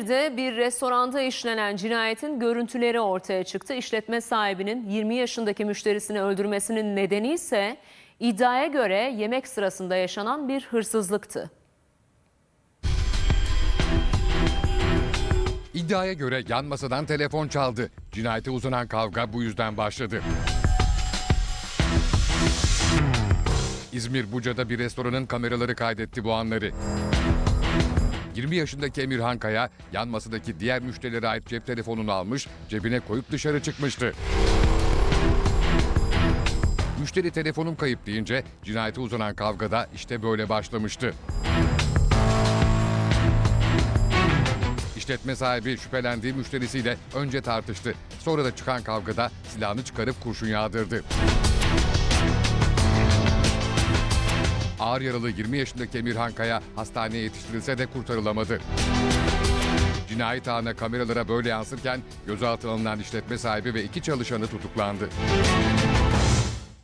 İzmir'de bir restoranda işlenen cinayetin görüntüleri ortaya çıktı. İşletme sahibinin 20 yaşındaki müşterisini öldürmesinin nedeni ise iddiaya göre yemek sırasında yaşanan bir hırsızlıktı. İddiaya göre yan masadan telefon çaldı. Cinayete uzanan kavga bu yüzden başladı. İzmir Buca'da bir restoranın kameraları kaydetti bu anları. 20 yaşındaki Emirhan Kaya yan masadaki diğer müşterilere ait cep telefonunu almış, cebine koyup dışarı çıkmıştı. Müşteri telefonum kayıp deyince cinayete uzanan kavgada işte böyle başlamıştı. İşletme sahibi şüphelendiği müşterisiyle önce tartıştı. Sonra da çıkan kavgada silahını çıkarıp kurşun yağdırdı. Ağır yaralı 20 yaşındaki Emirhan Kaya hastaneye yetiştirilse de kurtarılamadı. Cinayet anı kameralara böyle yansırken gözaltına alınan işletme sahibi ve iki çalışanı tutuklandı.